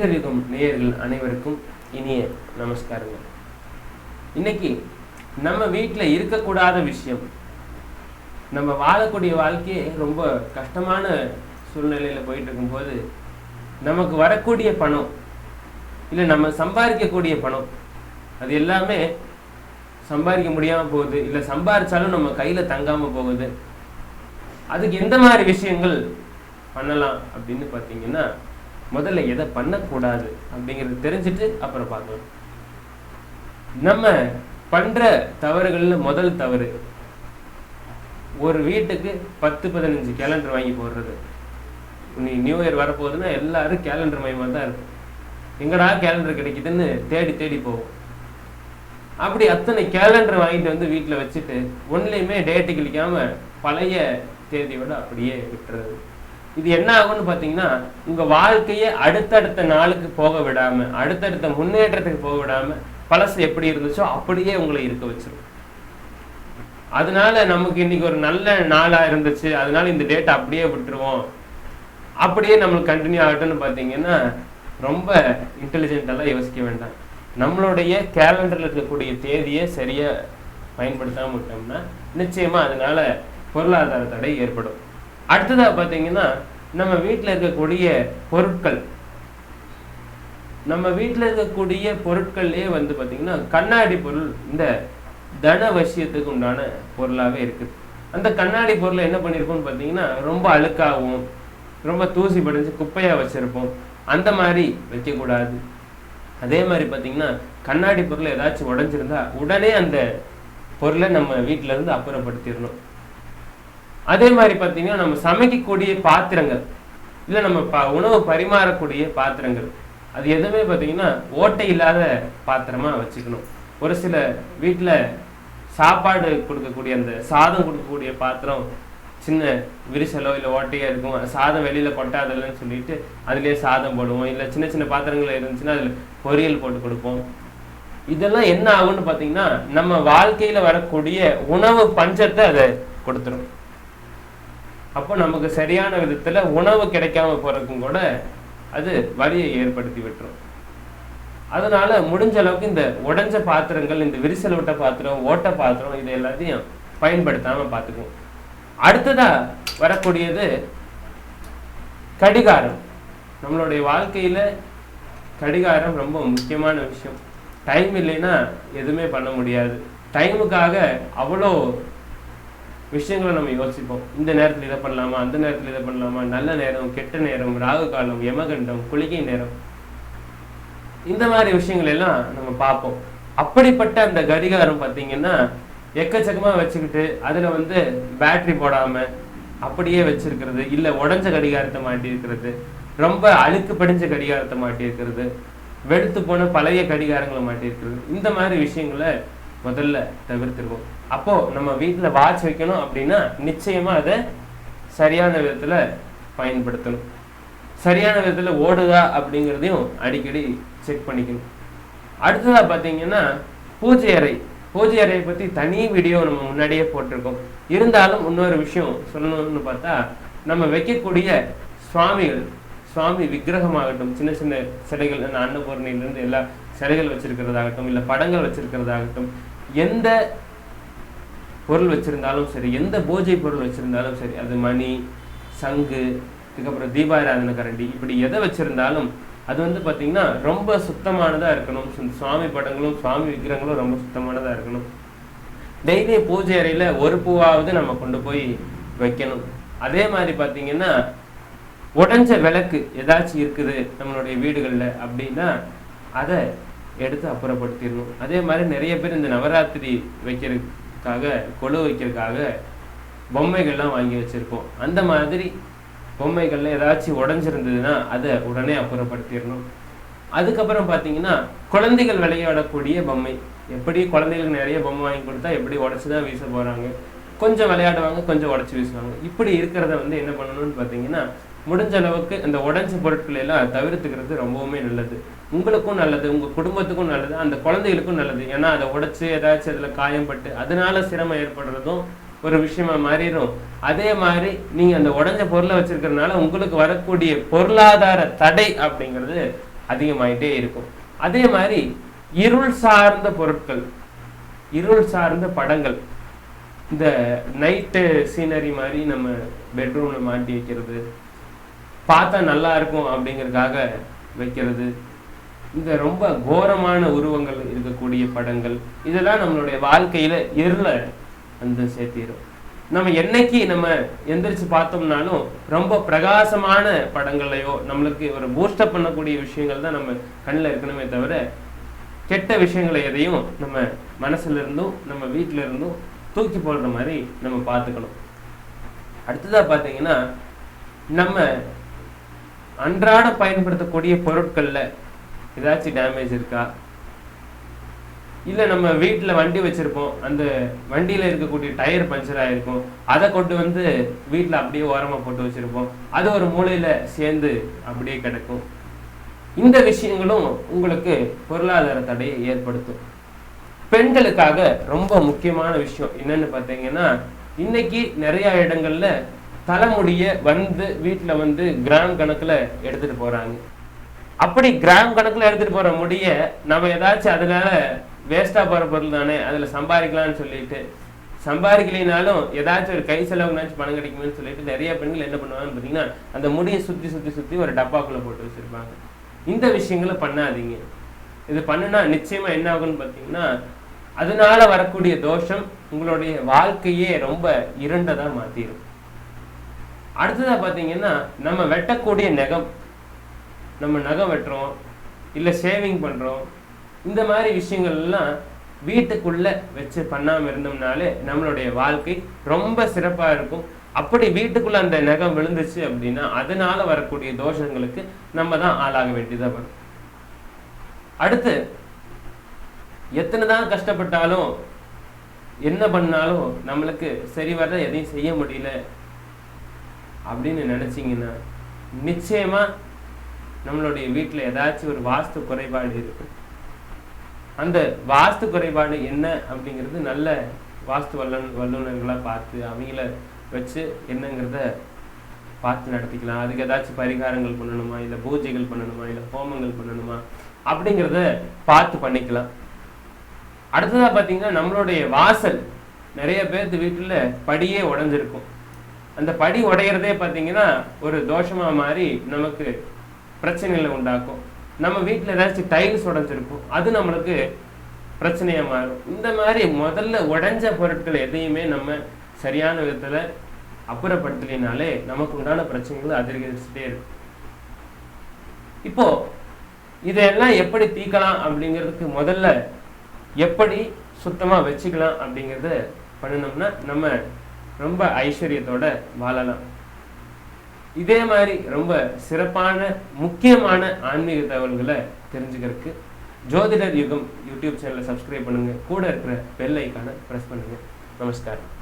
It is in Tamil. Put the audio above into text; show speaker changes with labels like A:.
A: நாகரிகம் நேயர்கள் அனைவருக்கும் இனிய நமஸ்காரங்கள். இன்னைக்கு நம்ம வீட்டில் இருக்கக்கூடாத விஷயம் நம்ம வாழக்கூடிய வாழ்க்கையே ரொம்ப கஷ்டமான சூழ்நிலையில் போயிட்டு இருக்கும்போது நமக்கு வரக்கூடிய பணம் இல்லை நம்ம சம்பாதிக்கக்கூடிய பணம் அது எல்லாமே சம்பாதிக்க முடியாமல் போகுது இல்லை சம்பாதிச்சாலும் நம்ம கையில் தங்காமல் போகுது. அதுக்கு எந்த மாதிரி விஷயங்கள் பண்ணலாம் அப்படின்னு பார்த்தீங்கன்னா முதல்ல எதை பண்ணக்கூடாது அப்படிங்கிறத தெரிஞ்சுட்டு அப்புறம் பார்க்கலாம் நம்ம பண்ற தவறுகள்ல முதல் தவறு ஒரு வீட்டுக்கு பத்து பதினஞ்சு கேலண்டர் வாங்கி போடுறது. நீ நியூ இயர் வரப்போகுதுன்னா எல்லாரும் கேலண்டர் மயமாக தான் இருக்கும். எங்கடா கேலண்டர் கிடைக்குதுன்னு தேடி தேடி போவோம். அப்படி அத்தனை கேலண்டர் வாங்கிட்டு வந்து வீட்டில் வச்சுட்டு ஒன்றுலையுமே டேட்டு கிழிக்காம பழைய தேதியோட அப்படியே விட்டுறது. இது என்ன ஆகும்னு பார்த்தீங்கன்னா உங்க வாழ்க்கையை அடுத்தடுத்த நாளுக்கு போக விடாம அடுத்தடுத்த முன்னேற்றத்துக்கு போக விடாம பழசு எப்படி இருந்துச்சோ அப்படியே உங்களை இருக்க வச்சிரும். அதனால நமக்கு இன்னைக்கு ஒரு நல்ல நாளா இருந்துச்சு அதனால இந்த டேட் அப்படியே விட்டுருவோம். அப்படியே நம்மளுக்கு கண்டினியூ ஆகட்டும்னு பார்த்தீங்கன்னா ரொம்ப இன்டெலிஜென்ட்டெல்லாம் யோசிக்க வேண்டாம். நம்மளுடைய கேலண்டரில் இருக்கக்கூடிய தேதியை சரியாக பயன்படுத்தாமல் விட்டோம்னா நிச்சயமாக அதனால பொருளாதார தடை ஏற்படும். அடுத்ததா பார்த்தீங்கன்னா நம்ம வீட்டில் இருக்கக்கூடிய பொருட்கள். நம்ம வீட்டில் இருக்கக்கூடிய பொருட்கள்லயே வந்து பார்த்தீங்கன்னா கண்ணாடி பொருள் இந்த தன வசியத்துக்கு உண்டான பொருளாகவே இருக்குது அந்த கண்ணாடி பொருளை என்ன பண்ணியிருக்கோம்னு பார்த்தீங்கன்னா ரொம்ப அழுக்காகவும் ரொம்ப தூசி படிஞ்சு குப்பையாக வச்சுருப்போம். அந்த மாதிரி வைக்கக்கூடாது. அதே மாதிரி பார்த்தீங்கன்னா கண்ணாடி பொருள் ஏதாச்சும் உடஞ்சிருந்தா உடனே அந்த பொருளை நம்ம வீட்டிலேருந்து அப்புறப்படுத்திடணும். அதே மாதிரி பார்த்தீங்கன்னா நம்ம சமைக்கக்கூடிய பாத்திரங்கள் இல்லை நம்ம ப உணவு பரிமாறக்கூடிய பாத்திரங்கள் அது எதுவுமே பார்த்தீங்கன்னா ஓட்டை இல்லாத பாத்திரமா வச்சுக்கணும். ஒரு சில வீட்டில் சாப்பாடு கொடுக்கக்கூடிய அந்த சாதம் கொடுக்கக்கூடிய பாத்திரம் சின்ன விரிசலோ இல்லை ஓட்டையோ இருக்கும். சாதம் வெளியில் கொட்டாதல்லன்னு சொல்லிட்டு அதுலேயே சாதம் போடுவோம். இல்லை சின்ன சின்ன பாத்திரங்கள் இருந்துச்சுன்னா அதில் பொரியல் போட்டு கொடுப்போம். இதெல்லாம் என்ன ஆகும்னு பார்த்தீங்கன்னா நம்ம வாழ்க்கையில் வரக்கூடிய உணவு பஞ்சத்தை அதை கொடுத்துரும். அப்போ நமக்கு சரியான விதத்துல உணவு கிடைக்காம போகிறதுக்கும் கூட அது வலியை ஏற்படுத்தி விட்டுரும். அதனால முடிஞ்ச அளவுக்கு இந்த உடைஞ்ச பாத்திரங்கள் இந்த விரிசல் விட்ட பாத்திரம் ஓட்ட பாத்திரம் இது எல்லாத்தையும் பயன்படுத்தாம பார்த்துக்குவோம் அடுத்ததா வரக்கூடியது கடிகாரம். நம்மளுடைய வாழ்க்கையில கடிகாரம் ரொம்ப முக்கியமான விஷயம். டைம் இல்லைன்னா எதுவுமே பண்ண முடியாது. டைமுக்காக அவ்வளோ விஷயங்களை நம்ம யோசிப்போம். இந்த நேரத்தில் இதை பண்ணலாமா? அந்த நேரத்தில் இதை பண்ணலாமா? நல்ல நேரம் கெட்ட நேரம் ராகு காலம் யமகண்டம் குளிகை நேரம். இந்த மாதிரி விஷயங்கள் எல்லாம் நம்ம பார்ப்போம். அப்படிப்பட்ட அந்த கடிகாரம் பார்த்தீங்கன்னா எக்கச்சக்கமா வச்சுக்கிட்டு அதுல வந்து பேட்டரி போடாம அப்படியே வச்சிருக்கிறது இல்ல உடஞ்ச கடிகாரத்தை மாட்டி இருக்கிறது ரொம்ப அழுக்கு படிஞ்ச கடிகாரத்தை மாட்டி இருக்கிறது வெளுத்து போன பழைய கடிகாரங்களை மாட்டி இருக்கிறது இந்த மாதிரி விஷயங்களை முதல்ல தவிர்த்துருவோம். அப்போ நம்ம வீட்டுல வாட்ச் வைக்கணும் அப்படின்னா நிச்சயமா அதை சரியான விதத்துல பயன்படுத்தணும். சரியான விதத்துல ஓடுதா அப்படிங்கிறதையும் அடிக்கடி செக் பண்ணிக்கணும். அடுத்ததா பார்த்தீங்கன்னா பூஜை அறை. பூஜை அறையை பத்தி தனி வீடியோ நம்ம முன்னாடியே போட்டிருக்கோம். இருந்தாலும் இன்னொரு விஷயம் சொல்லணும்னு பார்த்தா நம்ம வைக்கக்கூடிய சுவாமிகள் சுவாமி விக்கிரகமாகட்டும் சின்ன சின்ன சிலைகள் அந்த அன்னபூர்ணியிலிருந்து எல்லா சிலைகள் வச்சிருக்கிறதாகட்டும் இல்லை படங்கள் வச்சிருக்கிறதாகட்டும் எந்த பொருள் வச்சுருந்தாலும் சரி எந்த பூஜை பொருள் வச்சுருந்தாலும் சரி அது மணி சங்கு இதுக்கப்புறம் தீபாராதன கரண்டி இப்படி எதை வச்சுருந்தாலும் அது வந்து பார்த்தீங்கன்னா ரொம்ப சுத்தமானதாக இருக்கணும். சுவாமி படங்களும் சுவாமி விக்கிரங்களும் ரொம்ப சுத்தமானதாக இருக்கணும். டெய்லி பூஜை அறையில் ஒரு பூவாவது நம்ம கொண்டு போய் வைக்கணும். அதே மாதிரி பார்த்தீங்கன்னா உடஞ்ச விளக்கு ஏதாச்சும் இருக்குது நம்மளுடைய வீடுகளில் அப்படின்னா அதை எடுத்து அப்புறப்படுத்திடணும். அதே மாதிரி நிறைய பேர் இந்த நவராத்திரி வைக்கிறதுக்காக கொலு வைக்கிறதுக்காக பொம்மைகள்லாம் வாங்கி வச்சிருப்போம். அந்த மாதிரி பொம்மைகள்ல ஏதாச்சும் உடைஞ்சிருந்ததுன்னா அதை உடனே அப்புறப்படுத்திடணும். அதுக்கப்புறம் பார்த்தீங்கன்னா குழந்தைகள் விளையாடக்கூடிய பொம்மை. எப்படி குழந்தைகளுக்கு நிறைய பொம்மை வாங்கி கொடுத்தா எப்படி உடச்சி தான் வீச போறாங்க. கொஞ்சம் விளையாடுவாங்க கொஞ்சம் உடச்சி வீசுவாங்க. இப்படி இருக்கிறத வந்து என்ன பண்ணணும்னு பார்த்தீங்கன்னா முடிஞ்ச அளவுக்கு இந்த உடஞ்ச பொருட்களை எல்லாம் தவிர்த்துக்கிறது ரொம்பவுமே நல்லது. உங்களுக்கும் நல்லது உங்க குடும்பத்துக்கும் நல்லது அந்த குழந்தைகளுக்கும் நல்லது. ஏன்னா அதை உடைச்சு ஏதாச்சும் அதுல காயம்பட்டு அதனால சிரமம் ஏற்படுறதும் ஒரு விஷயமா மாறிடும் அதே மாதிரி நீங்க அந்த உடைஞ்ச பொருளை வச்சிருக்கிறதுனால உங்களுக்கு வரக்கூடிய பொருளாதார தடை அப்படிங்கிறது அதிகமாயிட்டே இருக்கும். அதே மாதிரி இருள் சார்ந்த பொருட்கள் இருள் சார்ந்த படங்கள். இந்த நைட்டு சீனரி மாதிரி நம்ம பெட்ரூம்ல மாட்டி வைக்கிறது பார்த்தா நல்லா இருக்கும் அப்படிங்கிறதுக்காக வைக்கிறது. இந்த ரொம்ப கோரமான உருவங்கள் இருக்கக்கூடிய படங்கள் இதெல்லாம் நம்மளுடைய வாழ்க்கையில இருள வந்து சேர்த்திடும் நம்ம என்னைக்கு நம்ம எந்திரிச்சு பார்த்தோம்னாலும் ரொம்ப பிரகாசமான படங்களையோ நம்மளுக்கு ஒரு பூஸ்டப் பண்ணக்கூடிய விஷயங்கள் தான் நம்ம கண்ணில் இருக்கணுமே தவிர கெட்ட விஷயங்களை எதையும் நம்ம மனசுல இருந்தும் நம்ம வீட்டில இருந்தும் தூக்கி போடுற மாதிரி நம்ம பார்த்துக்கணும். அடுத்ததாக பார்த்தீங்கன்னா நம்ம அன்றாட பயன்படுத்தக்கூடிய பொருட்கள்ல ஏதாச்சும் டேமேஜ் இருக்கா? இல்லை நம்ம வீட்டில் வண்டி வச்சிருப்போம். அந்த வண்டியில இருக்கக்கூடிய டயர் பஞ்சர் ஆகிருக்கும் அதை கொண்டு வந்து வீட்டில் அப்படியே ஓரமாக போட்டு வச்சிருப்போம். அது ஒரு மூலையில் சேர்ந்து அப்படியே கிடக்கும். இந்த விஷயங்களும் உங்களுக்கு பொருளாதார தடையை ஏற்படுத்தும். பெண்களுக்காக ரொம்ப முக்கியமான விஷயம் என்னன்னு பார்த்தீங்கன்னா இன்னைக்கு நிறைய இடங்கள்ல தலைமுடிய வந்து வீட்டில் வந்து கிராம் கணக்கில் எடுத்துட்டு போறாங்க. அப்படி கிராம் கணக்கில் எடுத்துட்டு போற முடிய நம்ம ஏதாச்சும் அதனால வேஸ்டா போற பொருள் தானே அதில் சம்பாதிக்கலாம்னு சொல்லிட்டு சம்பாதிக்கலைனாலும் ஏதாச்சும் ஒரு கை செலவுனாச்சும் பணம் கிடைக்கும்னு சொல்லிட்டு நிறைய பெண்கள் என்ன பண்ணுவாங்கன்னு பார்த்தீங்கன்னா அந்த முடியை சுற்றி சுற்றி சுற்றி ஒரு டப்பாக்குள்ள போட்டு வச்சிருப்பாங்க. இந்த விஷயங்களை பண்ணாதீங்க. இது பண்ணுனா நிச்சயமா என்ன ஆகும்னு பார்த்தீங்கன்னா அதனால வரக்கூடிய தோஷம் உங்களுடைய வாழ்க்கையே ரொம்ப இருண்டதாக மாத்திரும். அடுத்ததா பார்த்தீங்கன்னா நம்ம வெட்டக்கூடிய நகம். நம்ம நகம் வெட்டுறோம் இல்லை ஷேவிங் பண்ணுறோம் இந்த மாதிரி விஷயங்கள் எல்லாம் வீட்டுக்குள்ள வச்சு பண்ணாம இருந்தோம்னாலே நம்மளுடைய வாழ்க்கை ரொம்ப சிறப்பா இருக்கும். அப்படி வீட்டுக்குள்ள அந்த நகம் விழுந்துச்சு அப்படின்னா அதனால வரக்கூடிய தோஷங்களுக்கு நம்ம தான் ஆளாக வேண்டியதா வரும். அடுத்து எத்தனை தான் கஷ்டப்பட்டாலும் என்ன பண்ணாலும் நம்மளுக்கு சரி வர எதையும் செய்ய முடியல. அப்படின்னு நினைச்சீங்கன்னா நிச்சயமா நம்மளுடைய வீட்டில் ஏதாச்சும் ஒரு வாஸ்து குறைபாடு இருக்கு. அந்த வாஸ்து குறைபாடு என்ன அப்படிங்கிறது நல்ல வாஸ்து வல்லன் வல்லுநர்களாக பார்த்து அவங்கள வச்சு என்னங்கிறத பார்த்து நடத்திக்கலாம். அதுக்கு ஏதாச்சும் பரிகாரங்கள் பண்ணணுமா? இல்லை பூஜைகள் பண்ணணுமா? இல்லை ஹோமங்கள் பண்ணணுமா? அப்படிங்கிறத பார்த்து பண்ணிக்கலாம். அடுத்ததா பார்த்தீங்கன்னா நம்மளுடைய வாசல் நிறைய பேர்த்து வீட்டில் படியே உடைஞ்சிருக்கும். அந்த படி உடையிறதே பார்த்தீங்கன்னா ஒரு தோஷமா மாறி நமக்கு பிரச்சனைகளை உண்டாக்கும். நம்ம வீட்டில் ஏதாச்சும் டைல்ஸ் உடஞ்சிருக்கும். அது நம்மளுக்கு பிரச்சனையா மாறும். இந்த மாதிரி முதல்ல உடைஞ்ச பொருட்கள் எதையுமே நம்ம சரியான விதத்துல அப்புறப்படுத்தலினாலே நமக்கு உண்டான பிரச்சனைகள் அதிகரிச்சுட்டே இருக்கும். இப்போ இதெல்லாம் எப்படி தீக்கலாம் அப்படிங்கிறதுக்கு முதல்ல எப்படி சுத்தமா வச்சுக்கலாம் அப்படிங்கிறத பண்ணினோம்னா நம்ம ரொம்ப ஐஸ்வர்யத்தோட வாழலாம். இதே மாதிரி ரொம்ப சிறப்பான முக்கியமான ஆன்மீக தகவல்களை தெரிஞ்சுக்கிறதுக்கு ஜோதிடர் யுகம் யூடியூப் சேனலை சப்ஸ்கிரைப் பண்ணுங்க. கூட இருக்கிற பெல் ஐக்கானை ப்ரெஸ் பண்ணுங்க. நமஸ்காரம்.